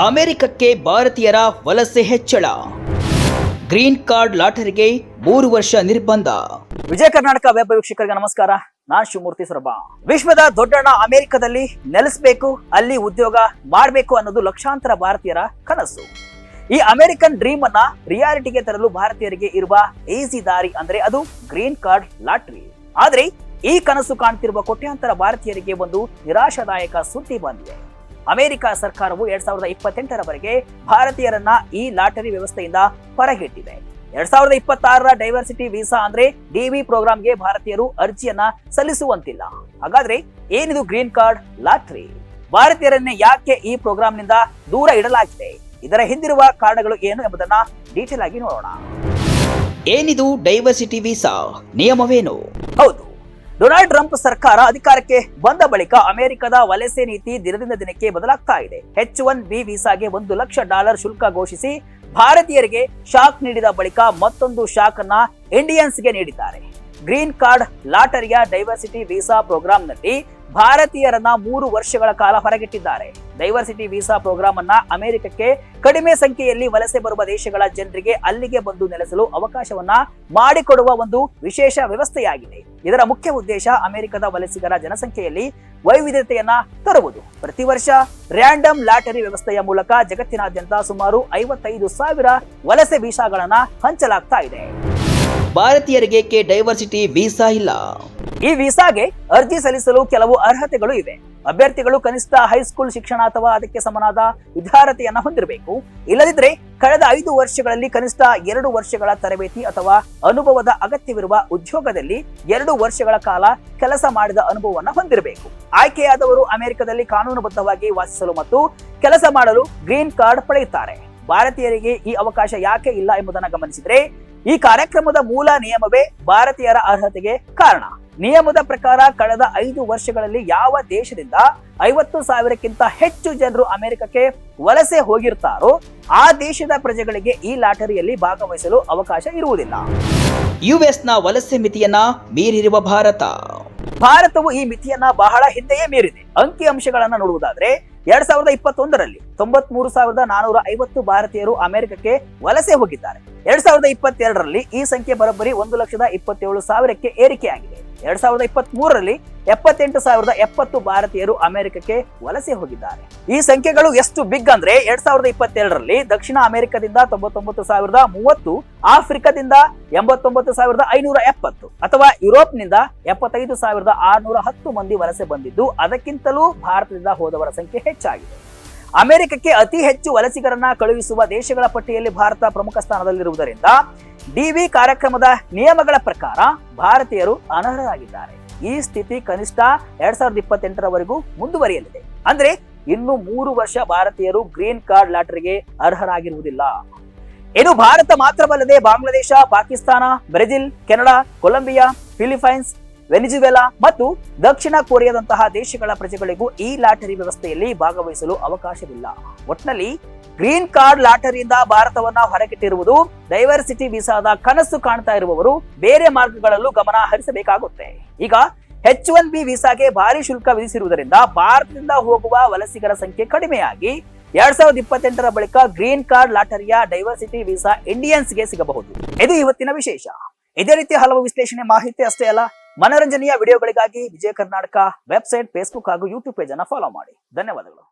ಅಮೆರಿಕಕ್ಕೆ ಭಾರತೀಯರ ವಲಸೆ ಹೆಚ್ಚಳ. ಗ್ರೀನ್ ಕಾರ್ಡ್ ಲಾಟರಿಗೆ ಮೂರು ವರ್ಷ ನಿರ್ಬಂಧ. ವಿಜಯ ಕರ್ನಾಟಕ ವೆಬ್ ವೀಕ್ಷಕರಿಗೆ ನಮಸ್ಕಾರ. ನಾನ್ ಶಿವಮೂರ್ತಿ ಸೊರಬ ವಿಶ್ವದ ದೊಡ್ಡಣ್ಣ ಅಮೆರಿಕದಲ್ಲಿ ನೆಲೆಸಬೇಕು, ಅಲ್ಲಿ ಉದ್ಯೋಗ ಮಾಡಬೇಕು ಅನ್ನೋದು ಲಕ್ಷಾಂತರ ಭಾರತೀಯರ ಕನಸು. ಈ ಅಮೆರಿಕನ್ ಡ್ರೀಮ್ ಅನ್ನ ರಿಯಾಲಿಟಿಗೆ ತರಲು ಭಾರತೀಯರಿಗೆ ಇರುವ ಈಸಿ ದಾರಿ ಅಂದ್ರೆ ಅದು ಗ್ರೀನ್ ಕಾರ್ಡ್ ಲಾಟ್ರಿ. ಆದ್ರೆ ಈ ಕನಸು ಕಾಣ್ತಿರುವ ಕೋಟ್ಯಾಂತರ ಭಾರತೀಯರಿಗೆ ಒಂದು ನಿರಾಶಾದಾಯಕ ಸುದ್ದಿ ಬಂದಿದೆ. ಅಮೆರಿಕ ಸರ್ಕಾರವು ಎರಡ್ ಸಾವಿರದ ಇಪ್ಪತ್ತೆಂಟರವರೆಗೆ ಭಾರತೀಯರನ್ನ ಈ ಲಾಟರಿ ವ್ಯವಸ್ಥೆಯಿಂದ ಹೊರಗಿಟ್ಟಿದೆ. ಎರಡ್ ಸಾವಿರದ ಇಪ್ಪತ್ತಾರರ ಡೈವರ್ಸಿಟಿ ವೀಸಾ ಅಂದ್ರೆ ಡಿವಿ ಪ್ರೋಗ್ರಾಂಗೆ ಭಾರತೀಯರು ಅರ್ಜಿಯನ್ನ ಸಲ್ಲಿಸುವಂತಿಲ್ಲ. ಹಾಗಾದ್ರೆ ಏನಿದು ಗ್ರೀನ್ ಕಾರ್ಡ್ ಲಾಟರಿ? ಭಾರತೀಯರನ್ನೇ ಯಾಕೆ ಈ ಪ್ರೋಗ್ರಾಂನಿಂದ ದೂರ ಇಡಲಾಗಿದೆ? ಇದರ ಹಿಂದಿರುವ ಕಾರಣಗಳು ಏನು ಎಂಬುದನ್ನ ಡೀಟೇಲ್ ಆಗಿ ನೋಡೋಣ. ಏನಿದು ಡೈವರ್ಸಿಟಿ ವೀಸಾ? ನಿಯಮವೇನು? ಹೌದು. ಡೊನಾಲ್ಡ್ ಟ್ರಂಪ್ ಸರ್ಕಾರ ಅಧಿಕಾರಕ್ಕೆ ಬಂದ ಬಳಿಕ ಅಮೆರಿಕದ ವಲಸೆ ನೀತಿ ದಿನದಿಂದ ದಿನಕ್ಕೆ ಬದಲಾಗ್ತಾ ಇದೆ. ಎಚ್ ಒನ್ ಬಿ ವೀಸಾಗೆ ಒಂದು ಲಕ್ಷ ಡಾಲರ್ ಶುಲ್ಕ ಘೋಷಿಸಿ ಭಾರತೀಯರಿಗೆ ಶಾಕ್ ನೀಡಿದ ಬಳಿಕ ಮತ್ತೊಂದು ಶಾಕ್ ಅನ್ನ ಇಂಡಿಯನ್ಸ್ಗೆ ನೀಡಿದ್ದಾರೆ. ಗ್ರೀನ್ ಕಾರ್ಡ್ ಲಾಟರಿಯ ಡೈವರ್ಸಿಟಿ ವೀಸಾ ಪ್ರೋಗ್ರಾಂನಲ್ಲಿ ಭಾರತೀಯರನ್ನ ಮೂರು ವರ್ಷಗಳ ಕಾಲ ಹೊರಗಿಟ್ಟಿದ್ದಾರೆ. ಡೈವರ್ಸಿಟಿ ವೀಸಾ ಪ್ರೋಗ್ರಾಂ ಅನ್ನ ಅಮೆರಿಕಕ್ಕೆ ಕಡಿಮೆ ಸಂಖ್ಯೆಯಲ್ಲಿ ವಲಸೆ ಬರುವ ದೇಶಗಳ ಜನರಿಗೆ ಅಲ್ಲಿಗೆ ಬಂದು ನೆಲೆಸಲು ಅವಕಾಶವನ್ನ ಮಾಡಿಕೊಡುವ ಒಂದು ವಿಶೇಷ ವ್ಯವಸ್ಥೆಯಾಗಿದೆ. ಇದರ ಮುಖ್ಯ ಉದ್ದೇಶ ಅಮೆರಿಕದ ವಲಸಿಗರ ಜನಸಂಖ್ಯೆಯಲ್ಲಿ ವೈವಿಧ್ಯತೆಯನ್ನ ತರುವುದು. ಪ್ರತಿ ವರ್ಷ ರ್ಯಾಂಡಮ್ ಲಾಟರಿ ವ್ಯವಸ್ಥೆಯ ಮೂಲಕ ಜಗತ್ತಿನಾದ್ಯಂತ ಸುಮಾರು ಐವತ್ತೈದು ಸಾವಿರ ವಲಸೆ ವೀಸಾಗಳನ್ನ ಹಂಚಲಾಗ್ತಾ ಇದೆ. ಭಾರತೀಯರಿಗೆ ಕೆ ಡೈವರ್ಸಿಟಿ ವೀಸಾ ಇಲ್ಲ. ಈ ವೀಸಾಗೆ ಅರ್ಜಿ ಸಲ್ಲಿಸಲು ಕೆಲವು ಅರ್ಹತೆಗಳು ಇವೆ. ಅಭ್ಯರ್ಥಿಗಳು ಕನಿಷ್ಠ ಹೈಸ್ಕೂಲ್ ಶಿಕ್ಷಣ ಅಥವಾ ಅದಕ್ಕೆ ಸಮನಾದ ವಿದ್ಯಾರ್ಹತೆಯನ್ನ ಹೊಂದಿರಬೇಕು. ಇಲ್ಲದಿದ್ದರೆ ಕಳೆದ ಐದು ವರ್ಷಗಳಲ್ಲಿ ಕನಿಷ್ಠ ಎರಡು ವರ್ಷಗಳ ತರಬೇತಿ ಅಥವಾ ಅನುಭವದ ಅಗತ್ಯವಿರುವ ಉದ್ಯೋಗದಲ್ಲಿ ಎರಡು ವರ್ಷಗಳ ಕಾಲ ಕೆಲಸ ಮಾಡಿದ ಅನುಭವವನ್ನು ಹೊಂದಿರಬೇಕು. ಆಯ್ಕೆಯಾದವರು ಅಮೆರಿಕದಲ್ಲಿ ಕಾನೂನುಬದ್ಧವಾಗಿ ವಾಸಿಸಲು ಮತ್ತು ಕೆಲಸ ಮಾಡಲು ಗ್ರೀನ್ ಕಾರ್ಡ್ ಪಡೆಯುತ್ತಾರೆ. ಭಾರತೀಯರಿಗೆ ಈ ಅವಕಾಶ ಯಾಕೆ ಇಲ್ಲ ಎಂಬುದನ್ನು ಗಮನಿಸಿದ್ರೆ ಈ ಕಾರ್ಯಕ್ರಮದ ಮೂಲ ನಿಯಮವೇ ಭಾರತೀಯರ ಅರ್ಹತೆಗೆ ಕಾರಣ. ನಿಯಮದ ಪ್ರಕಾರ ಕಳೆದ ಐದು ವರ್ಷಗಳಲ್ಲಿ ಯಾವ ದೇಶದಿಂದ ಐವತ್ತು ಸಾವಿರಕ್ಕಿಂತ ಹೆಚ್ಚು ಜನರು ಅಮೆರಿಕಕ್ಕೆ ವಲಸೆ ಹೋಗಿರ್ತಾರೋ ಆ ದೇಶದ ಪ್ರಜೆಗಳಿಗೆ ಈ ಲಾಟರಿಯಲ್ಲಿ ಭಾಗವಹಿಸಲು ಅವಕಾಶ ಇರುವುದಿಲ್ಲ. ಯುಎಸ್ನ ವಲಸೆ ಮಿತಿಯನ್ನ ಮೀರಿರುವ ಭಾರತ. ಭಾರತವು ಈ ಮಿತಿಯನ್ನ ಬಹಳ ಹಿಂದೆಯೇ ಮೀರಿದೆ. ಅಂಕಿ ಅಂಶಗಳನ್ನ ನೋಡುವುದಾದ್ರೆ ಎರಡ್ ಸಾವಿರದ ಇಪ್ಪತ್ತೊಂದರಲ್ಲಿ ತೊಂಬತ್ ಮೂರು ಸಾವಿರದ ನಾನೂರ ಐವತ್ತು ಭಾರತೀಯರು ಅಮೆರಿಕಕ್ಕೆ ವಲಸೆ ಹೋಗಿದ್ದಾರೆ. ಎರಡ್ ಸಾವಿರದ ಇಪ್ಪತ್ತೆರಡರಲ್ಲಿ ಈ ಸಂಖ್ಯೆ ಬರೋಬ್ಬರಿ ಒಂದು ಲಕ್ಷದ ಇಪ್ಪತ್ತೇಳು ಸಾವಿರಕ್ಕೆ ಏರಿಕೆಯಾಗಿದೆ. ಎರಡ್ ಸಾವಿರದ ಇಪ್ಪತ್ತ್ ಮೂರರಲ್ಲಿ ಎಪ್ಪತ್ತೆಂಟು ಸಾವಿರದ ಎಪ್ಪತ್ತು ಭಾರತೀಯರು ಅಮೆರಿಕಕ್ಕೆ ವಲಸೆ ಹೋಗಿದ್ದಾರೆ. ಈ ಸಂಖ್ಯೆಗಳು ಎಷ್ಟು ಬಿಗ್ ಅಂದ್ರೆ ಎರಡ್ ಸಾವಿರದ ಇಪ್ಪತ್ತೆರಡರಲ್ಲಿ ದಕ್ಷಿಣ ಅಮೆರಿಕದಿಂದ ತೊಂಬತ್ತೊಂಬತ್ತು ಸಾವಿರದ ಮೂವತ್ತು, ಆಫ್ರಿಕಾದಿಂದ ಎಂಬತ್ತೊಂಬತ್ತು ಸಾವಿರದ ಐನೂರ ಎಪ್ಪತ್ತು, ಅಥವಾ ಯುರೋಪ್ನಿಂದ ಎಪ್ಪತ್ತೈದು ಸಾವಿರದ ಆರುನೂರ ಹತ್ತು ಮಂದಿ ವಲಸೆ ಬಂದಿದ್ದು ಅದಕ್ಕಿಂತಲೂ ಭಾರತದಿಂದ ಹೋದವರ ಸಂಖ್ಯೆ ಹೆಚ್ಚಾಗಿದೆ. ಅಮೆರಿಕಕ್ಕೆ ಅತಿ ಹೆಚ್ಚು ವಲಸಿಗರನ್ನ ಕಳುಹಿಸುವ ದೇಶಗಳ ಪಟ್ಟಿಯಲ್ಲಿ ಭಾರತ ಪ್ರಮುಖ ಸ್ಥಾನದಲ್ಲಿರುವುದರಿಂದ ಡಿವಿ ಕಾರ್ಯಕ್ರಮದ ನಿಯಮಗಳ ಪ್ರಕಾರ ಭಾರತೀಯರು ಅನರ್ಹರಾಗಿದ್ದಾರೆ. ಈ ಸ್ಥಿತಿ ಕನಿಷ್ಠ ಎರಡ್ ಸಾವಿರದ ಇಪ್ಪತ್ತೆಂಟರವರೆಗೂ ಮುಂದುವರಿಯಲಿದೆ. ಅಂದ್ರೆ ಇನ್ನು ಮೂರು ವರ್ಷ ಭಾರತೀಯರು ಗ್ರೀನ್ ಕಾರ್ಡ್ ಲಾಟರಿಗೆ ಅರ್ಹರಾಗಿರುವುದಿಲ್ಲ. ಇನ್ನು ಭಾರತ ಮಾತ್ರವಲ್ಲದೆ Bangladesh, Pakistan, Brazil, Canada, Colombia Philippines Venezuela ಮತ್ತು ದಕ್ಷಿಣ ಕೊರಿಯಾದಂತಹ ದೇಶಗಳ ಪ್ರಜೆಗಳಿಗೂ ಈ ಲಾಟರಿ ವ್ಯವಸ್ಥೆಯಲ್ಲಿ ಭಾಗವಹಿಸಲು ಅವಕಾಶವಿಲ್ಲ. ಒಟ್ನಲ್ಲಿ ಗ್ರೀನ್ ಕಾರ್ಡ್ ಲಾಟರಿಯಿಂದ ಭಾರತವನ್ನ ಹೊರಗಿಟ್ಟಿರುವುದು, ಡೈವರ್ಸಿಟಿ ವೀಸಾದ ಕನಸು ಕಾಣ್ತಾ ಇರುವವರು ಬೇರೆ ಮಾರ್ಗಗಳಲ್ಲೂ ಗಮನ ಹರಿಸಬೇಕಾಗುತ್ತೆ. ಈಗ ಎಚ್ ಒನ್ ಬಿ ವೀಸಾಗೆ ಭಾರಿ ಶುಲ್ಕ ವಿಧಿಸಿರುವುದರಿಂದ ಭಾರತದಿಂದ ಹೋಗುವ ವಲಸಿಗರ ಸಂಖ್ಯೆ ಕಡಿಮೆಯಾಗಿ ಎರಡ್ ಸಾವಿರದ ಇಪ್ಪತ್ತೆಂಟರ ಬಳಿಕ ಗ್ರೀನ್ ಕಾರ್ಡ್ ಲಾಟರಿಯ ಡೈವರ್ಸಿಟಿ ವೀಸಾ ಇಂಡಿಯನ್ಸ್ಗೆ ಸಿಗಬಹುದು. ಇದು ಇವತ್ತಿನ ವಿಶೇಷ. ಇದೇ ರೀತಿ ಹಲವು ವಿಶ್ಲೇಷಣೆ ಮಾಹಿತಿ ಅಷ್ಟೇ ಅಲ್ಲ ಮನೋರಂಜನೆಯ ವಿಡಿಯೋಗಳಿಗಾಗಿ ವಿಜಯ ಕರ್ನಾಟಕ ವೆಬ್ಸೈಟ್ ಫೇಸ್ಬುಕ್ ಹಾಗೂ ಯೂಟ್ಯೂಬ್ ಪೇಜ್ ಅನ್ನು ಫಾಲೋ ಮಾಡಿ. ಧನ್ಯವಾದಗಳು.